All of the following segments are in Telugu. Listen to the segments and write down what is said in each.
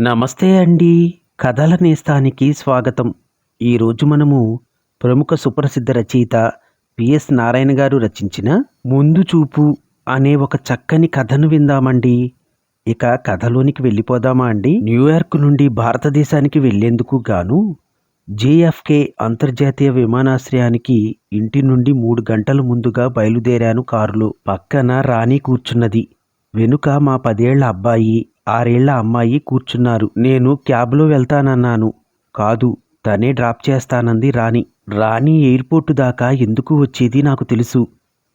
నమస్తే అండి. కథల నేస్తానికి స్వాగతం. ఈరోజు మనము ప్రముఖ సుప్రసిద్ధ రచయిత పిఎస్ నారాయణ గారు రచించిన ముందు చూపు అనే ఒక చక్కని కథను విందామండి. ఇక కథలోనికి వెళ్ళిపోదామా అండి? న్యూయార్క్ నుండి భారతదేశానికి వెళ్ళేందుకు గాను జేఎఫ్కే అంతర్జాతీయ విమానాశ్రయానికి ఇంటి నుండి మూడు గంటల ముందుగా బయలుదేరాను కారులో. పక్కన రాణి కూర్చున్నది. వెనుక మా పదేళ్ళ అబ్బాయి. ఆరేళ్ళ అమ్మాయి కూర్చున్నారు. నేను క్యాబ్లో వెళ్తానన్నాను. కాదు తనే డ్రాప్ చేస్తానంది రాణి. రాణి ఎయిర్పోర్టు దాకా ఎందుకు వచ్చేది నాకు తెలుసు.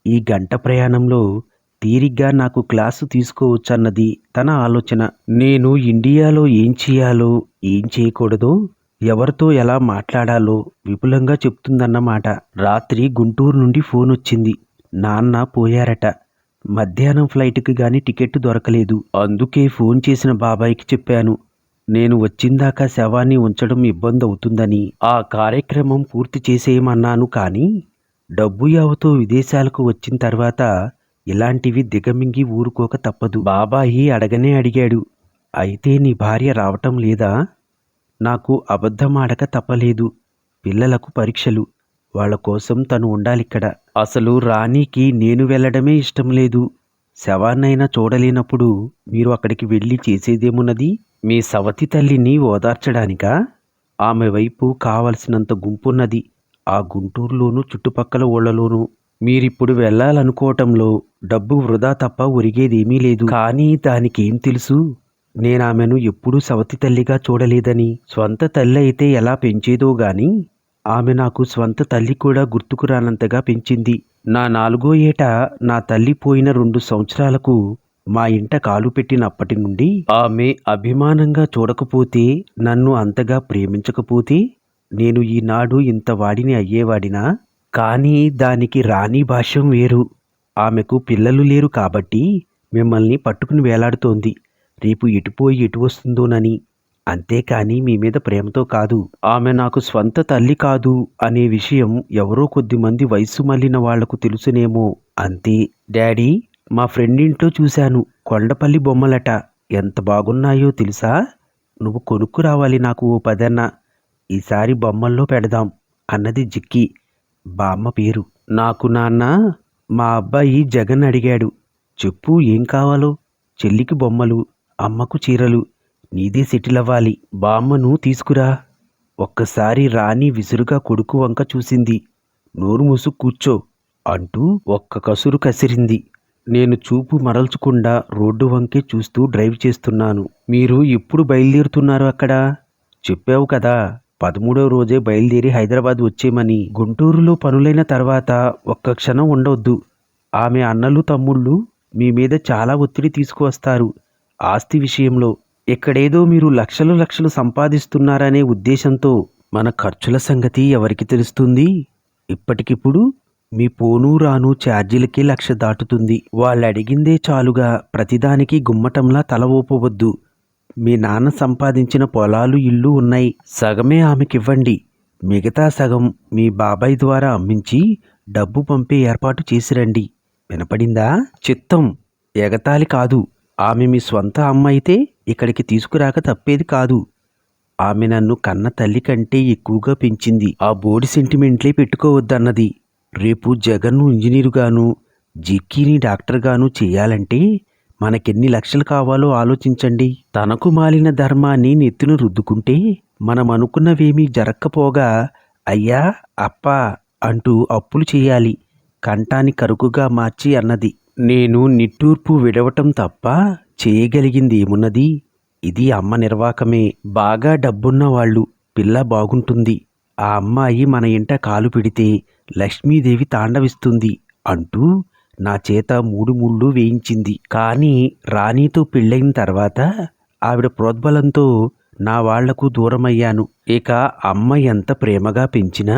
ఈ గంట ప్రయాణంలో తీరిగ్గా నాకు క్లాసు తీసుకోవచ్చన్నది తన ఆలోచన. నేను ఇండియాలో ఏం చేయాలో ఏం చేయకూడదో ఎవరితో ఎలా మాట్లాడాలో విపులంగా చెప్తుందన్నమాట. రాత్రి గుంటూరు నుండి ఫోన్ వచ్చింది. నాన్న పోయారట. మధ్యాహ్నం ఫ్లైట్కి గాని టికెట్ దొరకలేదు. అందుకే ఫోన్ చేసిన బాబాయ్కి చెప్పాను నేను వచ్చిందాకా శవాన్ని ఉంచడం ఇబ్బంది అవుతుందని ఆ కార్యక్రమం పూర్తి చేసేయమన్నాను కానీ డబ్బు యావతో విదేశాలకు వచ్చిన తర్వాత ఇలాంటివి దిగమింగి ఊరుకోక తప్పదు. బాబాయి అడగనే అడిగాడు అయితే నీ భార్య రావటం లేదా? నాకు అబద్ధమాడక తప్పలేదు. పిల్లలకు పరీక్షలు. వాళ్ళ కోసం తను ఉండాలిక్కడ. అసలు రాణికి నేను వెళ్ళడమే ఇష్టం లేదు. శవాన్నైనా చూడలేనప్పుడు మీరు అక్కడికి వెళ్ళి చేసేదేమున్నది? మీ సవతి తల్లిని ఓదార్చడానికా? ఆమె వైపు కావలసినంత గుంపున్నది. ఆ గుంటూరులోనూ చుట్టుపక్కల ఊళ్ళలోనూ. మీరిప్పుడు వెళ్ళాలనుకోవటంలో డబ్బు వృధా తప్ప ఒరిగేదేమీ లేదు. కానీ దానికేం తెలుసు? నేనామెను ఎప్పుడూ సవతి తల్లిగా చూడలేదని. స్వంత తల్లి అయితే ఎలా పెంచేదో గాని ఆమె నాకు స్వంత తల్లి కూడా గుర్తుకు రానంతగా పెంచింది. నా నాలుగో ఏట నా తల్లి పోయిన రెండు సంవత్సరాలకు మా ఇంట కాలు పెట్టినప్పటి నుండి ఆమె అభిమానంగా చూడకపోతే నన్ను అంతగా ప్రేమించకపోతే నేను ఈనాడు ఇంత వాడిని అయ్యేవాడినా? కానీ దానికి రాణి భాష్యం వేరు. ఆమెకు పిల్లలు లేరు కాబట్టి మిమ్మల్ని పట్టుకుని వేలాడుతోంది. రేపు ఎటుపోయి ఎటు వస్తుందోనని. అంతేకాని మీ మీద ప్రేమతో కాదు ఆమె నాకు స్వంత తల్లి కాదు అనే విషయం ఎవరో కొద్దిమంది వయసు మళ్ళిన వాళ్ళకు తెలుసునేమో. అంతే. డాడీ మా ఫ్రెండ్ ఇంట్లో చూశాను. కొండపల్లి బొమ్మలట. ఎంత బాగున్నాయో తెలుసా? నువ్వు కొనుక్కు రావాలి నాకు ఓ పదన్న. ఈసారి బొమ్మల్లో పెడదాం అన్నది జిక్కి. బామ్మ పేరు. నాకు నాన్న మా అబ్బాయి జగన్ అడిగాడు. చెప్పు ఏం కావాలో? చెల్లికి బొమ్మలు అమ్మకు చీరలు. నీదే సెటిల్ అవ్వాలి బామ్మను తీసుకురా. ఒక్కసారి రాణి విసురుగా కొడుకు వంక చూసింది. నోరు మూసు కూర్చో అంటూ ఒక్క కసురు కసిరింది. నేను చూపు మరల్చకుండా రోడ్డు వంకే చూస్తూ డ్రైవ్ చేస్తున్నాను. మీరు ఎప్పుడు బయలుదేరుతున్నారు అక్కడ? చెప్పావు కదా పదమూడవ రోజే బయలుదేరి హైదరాబాద్ వచ్చేమని. గుంటూరులో పనులైన తర్వాత ఒక్క క్షణం ఉండవద్దు ఆమె అన్నలు తమ్ముళ్ళు మీ మీద చాలా ఒత్తిడి తీసుకువస్తారు. ఆస్తి విషయంలో ఇక్కడేదో మీరు లక్షలు లక్షలు సంపాదిస్తున్నారనే ఉద్దేశంతో మన ఖర్చుల సంగతి ఎవరికి తెలుస్తుంది? ఇప్పటికిప్పుడు మీ పోను రాను ఛార్జీలకి లక్ష దాటుతుంది. వాళ్ళు అడిగిందే చాలుగా ప్రతిదానికి గుమ్మటంలా తల ఊపవద్దు. మీ నాన్న సంపాదించిన పొలాలు ఇల్లు ఉన్నాయి. సగమే ఆమెకివ్వండి. మిగతా సగం మీ బాబాయ్ ద్వారా అమ్మించి డబ్బు పంపే ఏర్పాటు చేసిరండి. వినపడిందా? చిత్తం. ఎగతాళి కాదు. ఆమె మీ స్వంత అమ్మ అయితే ఇక్కడికి తీసుకురాక తప్పేది కాదు. ఆమె నన్ను కన్న తల్లి కంటే ఎక్కువగా పెంచింది. ఆ బోడి సెంటిమెంట్లే పెట్టుకోవద్దన్నది. రేపు జగన్ను ఇంజనీరుగాను జిక్కీని డాక్టర్గాను చేయాలంటే మనకెన్ని లక్షలు కావాలో ఆలోచించండి. తనకు మాలిన ధర్మాన్ని నెత్తిన రుద్దుకుంటే మనం అనుకున్నవేమీ జరక్కపోగా అయ్యా అప్పా అంటూ అప్పులు చేయాలి. కంఠాన్ని కరుకుగా మార్చి అన్నది. నేను నిట్టూర్పు విడవటం తప్ప చేయగలిగింది ఏమున్నది? ఇది అమ్మ నిర్వాకమే. బాగా డబ్బున్న వాళ్ళు పిల్ల బాగుంటుంది. ఆ అమ్మాయి మన ఇంట కాలు పెడితే లక్ష్మీదేవి తాండవిస్తుంది అంటూ నా చేత మూడు ముళ్ళు వేయించింది. కానీ రాణితో పెళ్ళైన తర్వాత ఆవిడ ప్రోద్బలంతో నా వాళ్ళకు దూరమయ్యాను. ఇక అమ్మ ఎంత ప్రేమగా పెంచినా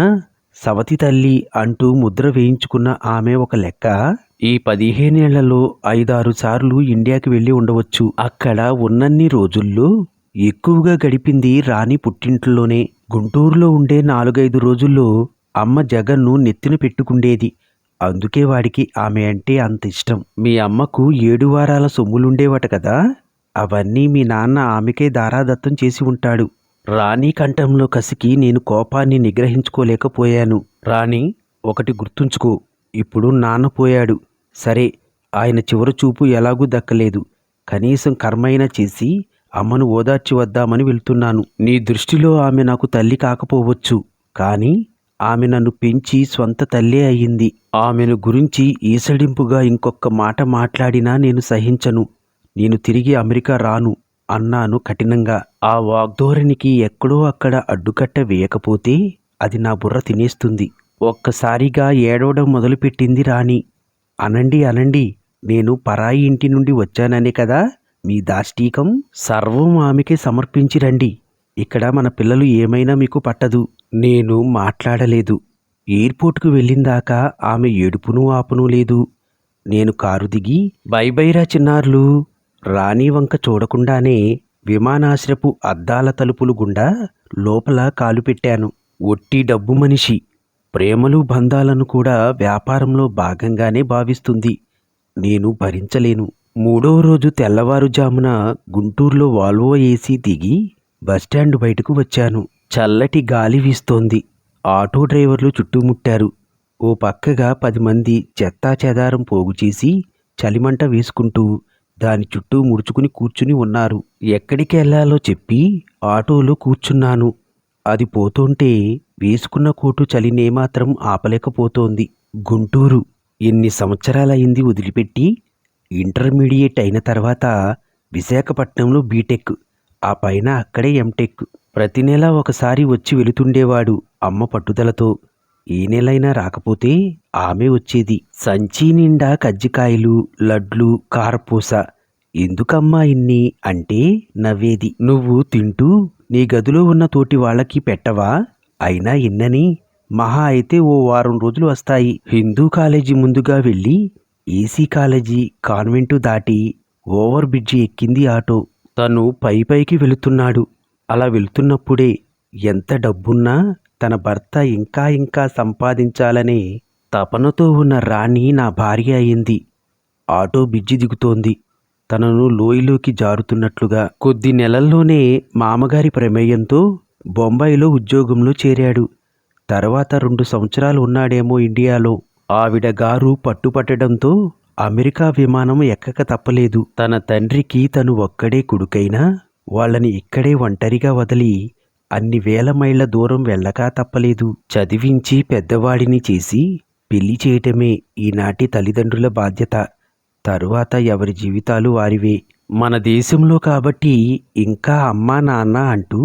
సవతి తల్లి అంటూ ముద్ర వేయించుకున్న ఆమె ఒక లెక్క. ఈ పదిహేనేళ్ళలో ఐదారు సార్లు ఇండియాకి వెళ్ళి ఉండవచ్చు. అక్కడ ఉన్నన్ని రోజుల్లో ఎక్కువగా గడిపింది రాణి పుట్టింట్లోనే. గుంటూరులో ఉండే నాలుగైదు రోజుల్లో అమ్మ జగన్ను నెత్తిన పెట్టుకుండేది. అందుకే వాడికి ఆమె అంటే అంత ఇష్టం. మీ అమ్మకు ఏడు వారాల సొమ్ములుండేవట కదా? అవన్నీ మీ నాన్న ఆమెకే దారాదత్తం చేసి ఉంటాడు. రాణి కంఠంలో కసికి నేను కోపాన్ని నిగ్రహించుకోలేకపోయాను. రాణి ఒకటి గుర్తుంచుకో. ఇప్పుడు నాన్న పోయాడు. సరే ఆయన చివరి చూపు ఎలాగూ దక్కలేదు. కనీసం కర్మైనా చేసి అమ్మను ఓదార్చి వద్దామని వెళ్తున్నాను. నీ దృష్టిలో ఆమె నాకు తల్లి కాకపోవచ్చు. కానీ ఆమె నన్ను పెంచి స్వంత తల్లే అయ్యింది ఆమెను గురించి ఈసడింపుగా ఇంకొక మాట మాట్లాడినా నేను సహించను. నేను తిరిగి అమెరికా రాను. అన్నాను కఠినంగా. ఆ వాగ్ధోరణికి ఎక్కడో అక్కడ అడ్డుకట్ట వేయకపోతే అది నా బుర్ర తినేస్తుంది. ఒక్కసారిగా ఏడవడం మొదలుపెట్టింది రాణి. అనండి అనండి నేను పరాయి ఇంటి నుండి వచ్చాననే కదా? మీ దాష్టీకం సర్వం ఆమెకి సమర్పించి రండి. ఇక్కడ మన పిల్లలు ఏమైనా మీకు పట్టదు. నేను మాట్లాడలేదు. ఎయిర్పోర్ట్కు వెళ్ళిందాకా ఆమె ఏడుపును ఆపును లేదు. నేను కారు దిగి బై బైరా చిన్నారులు రాణి వంక చూడకుండానే విమానాశ్రపు అద్దాల తలుపులు గుండా లోపల కాలు పెట్టాను. ఒట్టి డబ్బు మనిషి. ప్రేమలు బంధాలను కూడా వ్యాపారంలో భాగంగానే భావిస్తుంది. నేను భరించలేను. మూడవ రోజు తెల్లవారుజామున గుంటూరులో వాల్వో ఏసీ దిగి బస్టాండ్ బయటకు వచ్చాను. చల్లటి గాలి వీస్తోంది. ఆటో డ్రైవర్లు చుట్టుముట్టారు. ఓ పక్కగా పది మంది చెత్తా చెదారం పోగు చేసి చలిమంట వేసుకుంటూ దాని చుట్టూ ముడుచుకుని కూర్చుని ఉన్నారు. ఎక్కడికి వెళ్ళాలో చెప్పి ఆటోలో కూర్చున్నాను. అది పోతుంటే వేసుకున్న కోటు చలినేమాత్రం ఆపలేకపోతోంది. గుంటూరు ఎన్ని సంవత్సరాలైంది వదిలిపెట్టి ఇంటర్మీడియట్ అయిన తర్వాత విశాఖపట్నంలో బీటెక్ ఆ పైన అక్కడే ఎంటెక్. ప్రతి నెల ఒకసారి వచ్చి వెళుతుండేవాడు అమ్మ పట్టుదలతో. ఏ నెలైనా రాకపోతే ఆమె వచ్చేది. సంచి నిండా కజ్జికాయలు లడ్లు కారపూస. ఎందుకమ్మా ఇన్ని? అంటే నవ్వేది. నువ్వు తింటూ నీ గదిలో ఉన్న తోటి వాళ్ళకి పెట్టవా? అయినా ఇన్నని. మహా అయితే ఓ వారం రోజులు వస్తాయి. హిందూ కాలేజీ ముందుగా వెళ్ళి ఏసీ కాలేజీ కాన్వెంటు దాటి ఓవర్ బ్రిడ్జి ఎక్కింది ఆటో. తను పై పైకి వెళుతున్నాడు. అలా వెళ్తున్నప్పుడే ఎంత డబ్బున్నా తన భర్త ఇంకా ఇంకా సంపాదించాలనే తపనతో ఉన్న రాణి నా భార్య అయింది. ఆటో బిజ్జి దిగుతోంది. తనను లోయలోకి జారుతున్నట్లుగా కొద్ది నెలల్లోనే మామగారి ప్రమేయంతో బొంబాయిలో ఉద్యోగంలో చేరాడు. తర్వాత రెండు సంవత్సరాలు ఉన్నాడేమో ఇండియాలో. ఆవిడ గారు పట్టుపట్టడంతో అమెరికా విమానం ఎక్కక తప్పలేదు. తన తండ్రికి తను ఒక్కడే కొడుకైనా వాళ్ళని ఇక్కడే ఒంటరిగా వదిలి అన్ని వేల మైళ్ళ దూరం వెళ్ళకా తప్పలేదు. చదివించి పెద్దవాడిని చేసి పెళ్ళి చేయటమే ఈనాటి తల్లిదండ్రుల బాధ్యత. తరువాత ఎవరి జీవితాలు వారివే. మన దేశంలో కాబట్టి ఇంకా అమ్మా నాన్న అంటూ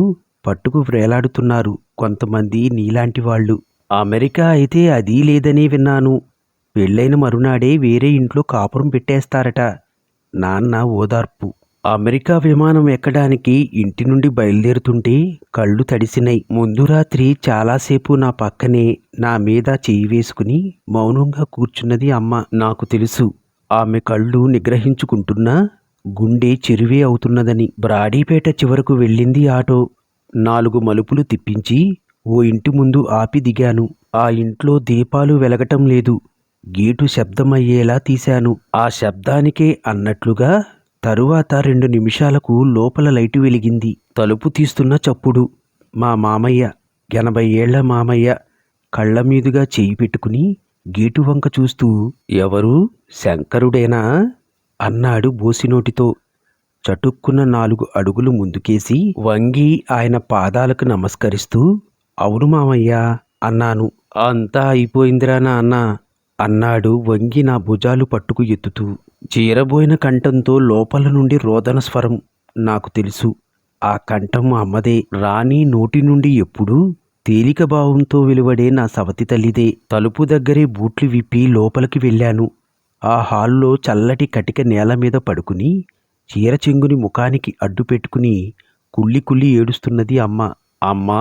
పట్టుకు వేలాడుతున్నారు కొంతమంది నీలాంటి వాళ్ళు. అమెరికా అయితే అదీ లేదని విన్నాను. పెళ్ళైన మరునాడే వేరే ఇంట్లో కాపురం పెట్టేస్తారట. నాన్న ఓదార్పు. అమెరికా విమానం ఎక్కడానికి ఇంటి నుండి బయలుదేరుతుంటే కళ్ళు తడిసినాయి. ముందు రాత్రి చాలాసేపు నా పక్కనే నా మీద చేయి వేసుకుని మౌనంగా కూర్చున్నది అమ్మ. నాకు తెలుసు ఆమె కళ్ళు నిగ్రహించుకుంటున్నా గుండె చెరువే అవుతున్నదని. బ్రాడీపేట చివరకు వెళ్ళింది ఆటో. నాలుగు మలుపులు తిప్పించి ఓ ఇంటి ముందు ఆపి దిగాను. ఆ ఇంట్లో దీపాలు వెలగటం లేదు. గేటు శబ్దమయ్యేలా తీశాను. ఆ శబ్దానికే అన్నట్లుగా తరువాత రెండు నిమిషాలకు లోపల లైటు వెలిగింది. తలుపు తీస్తున్న చప్పుడు మా మామయ్య ఎనభై ఏళ్ళ మామయ్య కళ్ళ మీదుగా చేయి పెట్టుకుని గేటు వంక చూస్తూ ఎవరు? శంకరుడేనా? అన్నాడు బోసినోటితో. చటుక్కున్న నాలుగు అడుగులు ముందుకేసి వంగి ఆయన పాదాలకు నమస్కరిస్తూ అవును మామయ్య అన్నాను. అంతా అయిపోయిందిరా నాన్న. అన్నాడు వంగి నా భుజాలు పట్టుకు ఎత్తుతూ. చీరబోయిన కంఠంతో లోపల నుండి రోదన స్వరం నాకు తెలుసు. ఆ కంఠం అమ్మదే. రాణి నోటి నుండి ఎప్పుడూ తేలిక భావంతో వెలువడే నా సవతి తల్లిదే. తలుపు దగ్గరే బూట్లు విప్పి లోపలికి వెళ్ళాను. ఆ హాల్లో చల్లటి కటిక నేల మీద పడుకుని చీర చెంగుని ముఖానికి అడ్డు పెట్టుకుని కుళ్ళి కుళ్ళి ఏడుస్తున్నది అమ్మ. అమ్మా!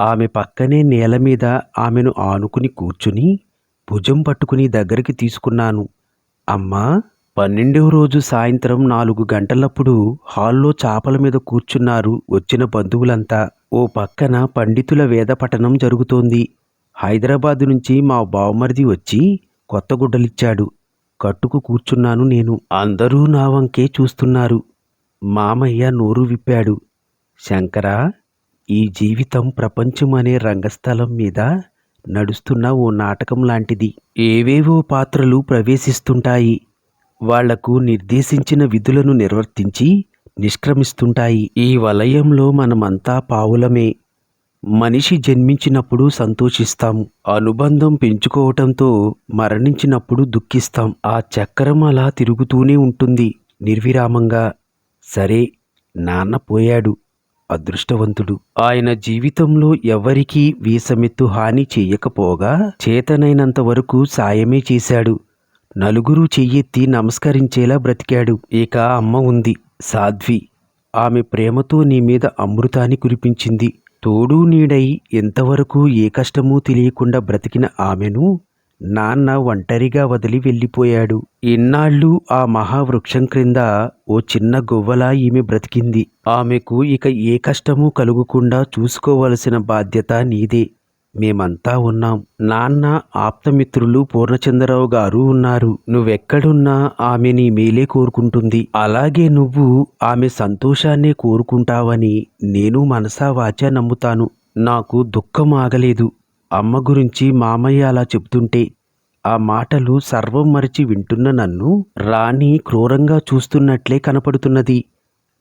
ఆమె పక్కనే నేల మీద ఆమెను ఆనుకుని కూర్చుని భుజం పట్టుకుని దగ్గరికి తీసుకున్నాను. అమ్మా! పన్నెండవ రోజు సాయంత్రం నాలుగు గంటలప్పుడు హాల్లో చాపల మీద కూర్చున్నారు వచ్చిన బంధువులంతా. ఓ పక్కన పండితుల వేద పఠనం జరుగుతోంది. హైదరాబాద్ నుంచి మా బావమరిది వచ్చి కొత్త గుడ్డలిచ్చాడు. కట్టుకు కూర్చున్నాను నేను. అందరూ నా వంకే చూస్తున్నారు. మామయ్య నోరు విప్పాడు. శంకరా ఈ జీవితం ప్రపంచం అనే రంగస్థలం మీద నడుస్తున్న ఓ నాటకం లాంటిది. ఏవేవో పాత్రలు ప్రవేశిస్తుంటాయి. వాళ్ళకు నిర్దేశించిన విధులను నిర్వర్తించి నిష్క్రమిస్తుంటాయి. ఈ వలయంలో మనమంతా పావులమే. మనిషి జన్మించినప్పుడు సంతోషిస్తాం. అనుబంధం పెంచుకోవటంతో మరణించినప్పుడు దుఃఖిస్తాం. ఆ చక్రం అలా తిరుగుతూనే ఉంటుంది. నిర్విరామంగా. సరే నాన్న పోయాడు. అదృష్టవంతుడు. ఆయన జీవితంలో ఎవరికీ వీసమెత్తు హాని చెయ్యకపోగా చేతనైనంత వరకు సాయమే చేశాడు. నలుగురు చెయ్యెత్తి నమస్కరించేలా బ్రతికాడు. ఇక అమ్మ ఉంది. సాధ్వి. ఆమె ప్రేమతో నీ మీద అమృతాన్ని కురిపించింది. తోడు నీడై ఎంతవరకు ఏ కష్టమూ తెలియకుండా బ్రతికిన ఆమెను నాన్న ఒంటరిగా వదిలి వెళ్ళిపోయాడు. ఇన్నాళ్ళు ఆ మహావృక్షం క్రింద ఓ చిన్న గువ్వలా ఈమె బ్రతికింది. ఆమెకు ఇక ఏ కష్టమూ కలుగకుండా చూసుకోవలసిన బాధ్యత నీదే. మేమంతా ఉన్నాం. నాన్న ఆప్తమిత్రులు పూర్ణచంద్రరావు గారు ఉన్నారు. నువ్వెక్కడున్నా ఆమె నీ మేలే కోరుకుంటుంది. అలాగే నువ్వు ఆమె సంతోషాన్నే కోరుకుంటావని నేను మనసా వాచా నమ్ముతాను. నాకు దుఃఖం ఆగలేదు. అమ్మ గురించి మామయ్య అలా చెప్తుంటే ఆ మాటలు సర్వం మరిచి వింటున్న నన్ను రాణి క్రూరంగా చూస్తున్నట్లే కనపడుతున్నది.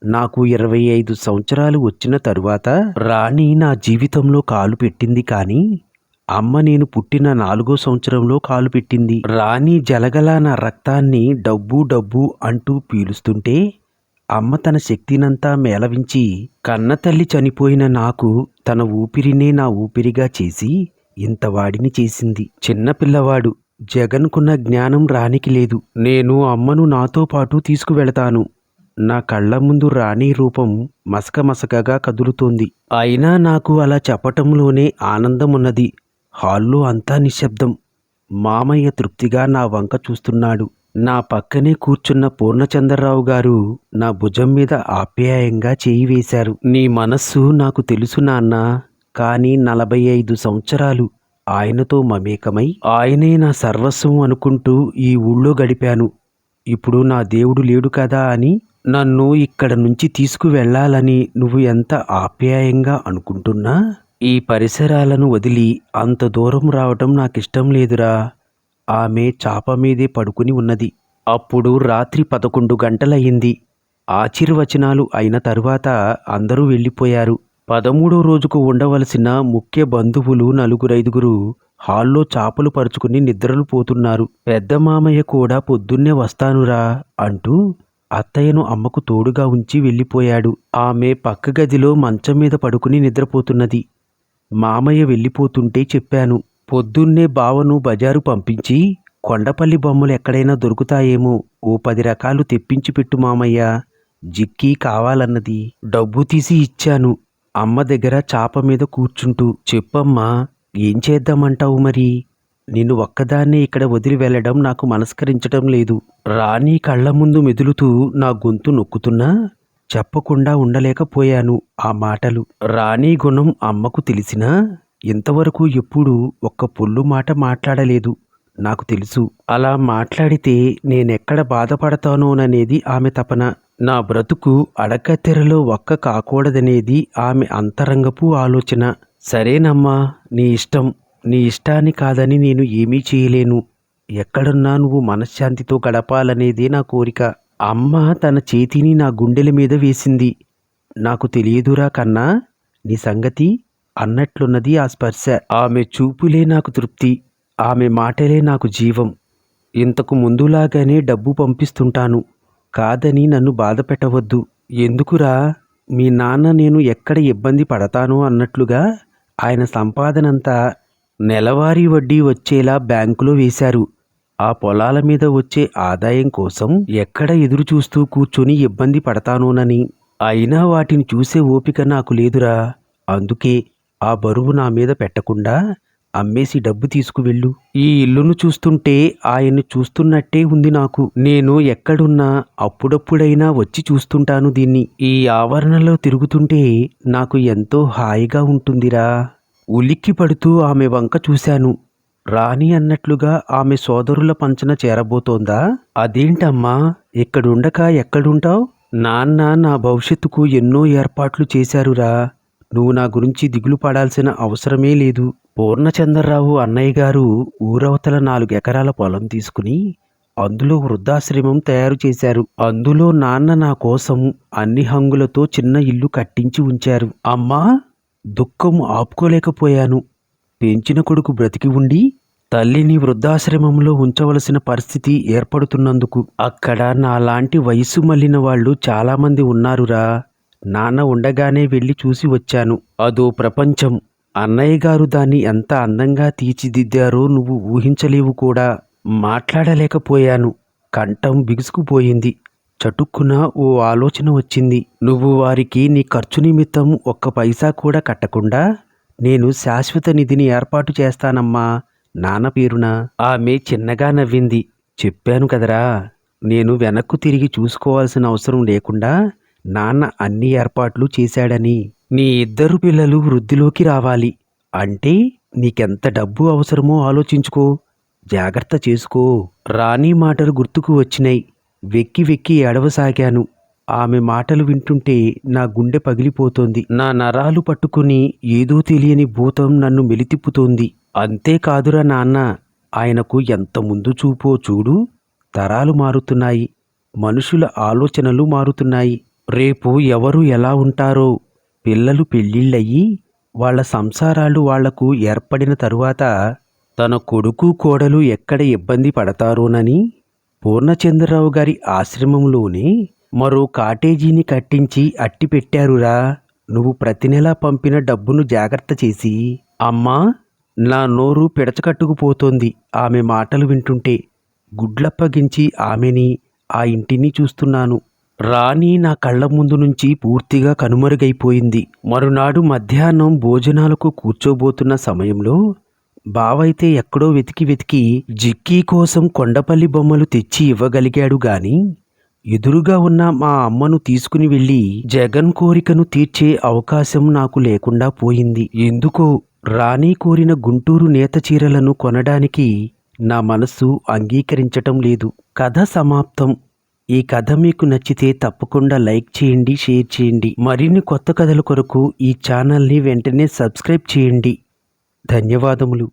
నాకు ఇరవై ఐదు సంవత్సరాలు వచ్చిన తరువాత రాణి నా జీవితంలో కాలు పెట్టింది కానీ అమ్మ నేను పుట్టిన నాలుగో సంవత్సరంలో కాలు పెట్టింది. రాణి జలగల నా రక్తాన్ని డబ్బు డబ్బు అంటూ పీలుస్తుంటే అమ్మ తన శక్తినంతా మేళవించి కన్నతల్లి చనిపోయిన నాకు తన ఊపిరినే నా ఊపిరిగా చేసి ఇంత వాడిని చేసింది చిన్నపిల్లవాడు జగన్కున్న జ్ఞానం రానికి లేదు. నేను అమ్మను నాతో పాటు తీసుకువెళతాను. నా కళ్ళ ముందు రాణి రూపం మసక మసకగా కదులుతోంది. అయినా నాకు అలా చెప్పటంలోనే ఆనందం ఉన్నది హాల్లో అంతా నిశ్శబ్దం. మామయ్య తృప్తిగా నా వంక చూస్తున్నాడు. నా పక్కనే కూర్చున్న పూర్ణచంద్రరావు గారు నా భుజం మీద ఆప్యాయంగా చేయి వేశారు. నీ మనస్సు నాకు తెలుసు నాన్న. కానీ నలభై ఐదు సంవత్సరాలు ఆయనతో మమేకమై ఆయనే నా సర్వస్వం అనుకుంటూ ఈ ఊళ్ళో గడిపాను. ఇప్పుడు నా దేవుడు లేడు కదా అని నన్ను ఇక్కడ నుంచి తీసుకువెళ్ళాలని నువ్వు ఎంత ఆప్యాయంగా అనుకుంటున్నా? ఈ పరిసరాలను వదిలి అంత దూరం రావటం నాకిష్టం లేదురా. ఆమె చాప మీదే పడుకుని ఉన్నది. అప్పుడు రాత్రి పదకొండు గంటలయ్యింది. ఆశీర్వచనాలు అయిన తరువాత అందరూ వెళ్ళిపోయారు. పదమూడో రోజుకు ఉండవలసిన ముఖ్య బంధువులు నలుగురైదుగురు హాల్లో చాపలు పరుచుకుని నిద్రలు పోతున్నారు. పెద్ద మామయ్య కూడా పొద్దున్నే వస్తానురా అంటూ అత్తయ్యను అమ్మకు తోడుగా ఉంచి వెళ్ళిపోయాడు. ఆమె పక్క గదిలో మంచం మీద పడుకుని నిద్రపోతున్నది. మామయ్య వెళ్ళిపోతుంటే చెప్పాను పొద్దున్నే బావను బజారు పంపించి కొండపల్లి బొమ్మలు ఎక్కడైనా దొరుకుతాయేమో. ఓ పది రకాలు తెప్పించి పెట్టు మామయ్య. జిక్కీ కావాలన్నది. డబ్బు తీసి ఇచ్చాను. అమ్మ దగ్గర చాప మీద కూర్చుంటూ చెప్పమ్మా ఏం చేద్దామంటావు మరి? నిన్ను ఒక్కదాన్నే ఇక్కడ వదిలి వెళ్ళడం నాకు మనస్కరించడం లేదు. రాణి కళ్ళ ముందు మెదులుతూ నా గొంతు నొక్కుతున్నా చెప్పకుండా ఉండలేకపోయాను ఆ మాటలు. రాణి గుణం అమ్మకు తెలిసినా ఇంతవరకు ఎప్పుడూ ఒక్క పొల్లు మాట మాట్లాడలేదు. నాకు తెలుసు. అలా మాట్లాడితే నేనెక్కడ బాధపడతానోననేది ఆమె తపన. నా బ్రతుకు అడకతెరలో ఒక్క కాకూడదనేది ఆమె అంతరంగపు ఆలోచన. సరేనమ్మా నీ ఇష్టం. నీ ఇష్టాన్ని కాదని నేను ఏమీ చేయలేను. ఎక్కడున్నా నువ్వు మనశ్శాంతితో గడపాలనేదే నా కోరిక. అమ్మ తన చేతిని నా గుండెల మీద వేసింది. నాకు తెలియదురా కన్నా నీ సంగతి అన్నట్లున్నది ఆ స్పర్శ. ఆమె చూపులే నాకు తృప్తి. ఆమె మాటలే నాకు జీవం. ఇంతకు ముందులాగానే డబ్బు పంపిస్తుంటాను. కాదని నన్ను బాధ పెట్టవద్దు. ఎందుకురా? మీ నాన్న నేను ఎక్కడ ఇబ్బంది పడతానో అన్నట్లుగా ఆయన సంపాదనంతా నెలవారీ వడ్డీ వచ్చేలా బ్యాంకులో వేశారు. ఆ పొలాల మీద వచ్చే ఆదాయం కోసం ఎక్కడ ఎదురు చూస్తూ కూర్చొని ఇబ్బంది పడతానోనని. అయినా వాటిని చూసే ఓపిక నాకు లేదురా. అందుకే ఆ బరువు నా మీద పెట్టకుండా అమ్మేసి డబ్బు తీసుకువెళ్ళు ఈ ఇల్లును చూస్తుంటే ఆయన్ని చూస్తున్నట్టే ఉంది నాకు. నేను ఎక్కడున్నా అప్పుడప్పుడైనా వచ్చి చూస్తుంటాను దీన్ని. ఈ ఆవరణలో తిరుగుతుంటే నాకు ఎంతో హాయిగా ఉంటుందిరా. ఉలిక్కి పడుతూ ఆమె వంక చూశాను. రాణి అన్నట్లుగా ఆమె సోదరుల పంచన చేరబోతోందా? అదేంటమ్మా? ఇక్కడుండక ఎక్కడుంటావు? నాన్న నా భవిష్యత్తుకు ఎన్నో ఏర్పాట్లు చేశారురా. నువ్వు నా గురించి దిగులు పడాల్సిన అవసరమే లేదు. పూర్ణచంద్రరావు అన్నయ్య గారు ఊరవతల నాలుగు ఎకరాల పొలం తీసుకుని అందులో వృద్ధాశ్రమం తయారు చేశారు. అందులో నాన్న నా కోసం అన్ని హంగులతో చిన్న ఇల్లు కట్టించి ఉంచారు. అమ్మా దుఃఖం ఆపుకోలేకపోయాను. పెంచిన కొడుకు బ్రతికి ఉండి తల్లిని వృద్ధాశ్రమంలో ఉంచవలసిన పరిస్థితి ఏర్పడుతున్నందుకు అక్కడ నాలాంటి వయసు మళ్ళిన వాళ్ళు చాలామంది ఉన్నారురా. నాన్న ఉండగానే వెళ్ళి చూసి వచ్చాను. అదో ప్రపంచం. అన్నయ్య గారు దాన్ని ఎంత అందంగా తీర్చిదిద్దారో నువ్వు ఊహించలేవు కూడా. మాట్లాడలేకపోయాను. కంఠం బిగుసుకుపోయింది. చటుక్కున ఓ ఆలోచన వచ్చింది. నువ్వు వారికి నీ ఖర్చు నిమిత్తం ఒక్క పైసా కూడా కట్టకుండా నేను శాశ్వత నిధిని ఏర్పాటు చేస్తానమ్మా నాన్న పేరున. ఆమె చిన్నగా నవ్వింది. చెప్పాను కదరా నేను వెనక్కు తిరిగి చూసుకోవాల్సిన అవసరం లేకుండా నాన్న అన్ని ఏర్పాట్లు చేశాడని. నీ ఇద్దరు పిల్లలు వృద్ధిలోకి రావాలి. అంటే నీకెంత డబ్బు అవసరమో ఆలోచించుకో. జాగ్రత్త చేసుకో. రాణి మాటలు గుర్తుకు వచ్చినాయి. వెక్కి వెక్కి ఏడవసాగాను. ఆమె మాటలు వింటుంటే నా గుండె పగిలిపోతోంది. నా నరాలు పట్టుకుని ఏదో తెలియని భూతం నన్ను మెలితిప్పుతోంది. అంతేకాదురా నాన్న ఆయనకు ఎంత ముందు చూపో చూడు. తరాలు మారుతున్నాయి. మనుషుల ఆలోచనలు మారుతున్నాయి. రేపు ఎవరు ఎలా ఉంటారో పిల్లలు పెళ్ళిళ్ళయి వాళ్ళ సంసారాలు వాళ్ళకు ఏర్పడిన తరువాత తన కొడుకు కోడలు ఎక్కడ ఇబ్బంది పడతారోనని పూర్ణచంద్రరావు గారి ఆశ్రమంలోనే మరో కాటేజీని కట్టించి అట్టి పెట్టారురా. నువ్వు ప్రతి నెలా పంపిన డబ్బును జాగ్రత్త చేసి. అమ్మా నా నోరు పిడచకట్టుకుపోతోంది ఆమె మాటలు వింటుంటే గుడ్లప్పగించి ఆమెని ఆ ఇంటిని చూస్తున్నాను. రాణి నా కళ్ళ ముందు నుంచి పూర్తిగా కనుమరుగైపోయింది. మరునాడు మధ్యాహ్నం భోజనాలకు కూర్చోబోతున్న సమయంలో బావైతే ఎక్కడో వెతికి వెతికి జిక్కీ కోసం కొండపల్లి బొమ్మలు తెచ్చి ఇవ్వగలిగాడు గాని ఎదురుగా ఉన్న మా అమ్మను తీసుకుని వెళ్ళి జగన్ కోరికను తీర్చే అవకాశం నాకు లేకుండా పోయింది. ఎందుకో రాణి కోరిన గుంటూరు నేత చీరలను కొనడానికి నా మనస్సు అంగీకరించటం లేదు. కథ సమాప్తం. ఈ కథ మీకు నచ్చితే తప్పకుండా లైక్ చేయండి షేర్ చేయండి. మరిన్ని కొత్త కథల కొరకు ఈ ఛానల్ని వెంటనే సబ్స్క్రైబ్ చేయండి. ధన్యవాదములు.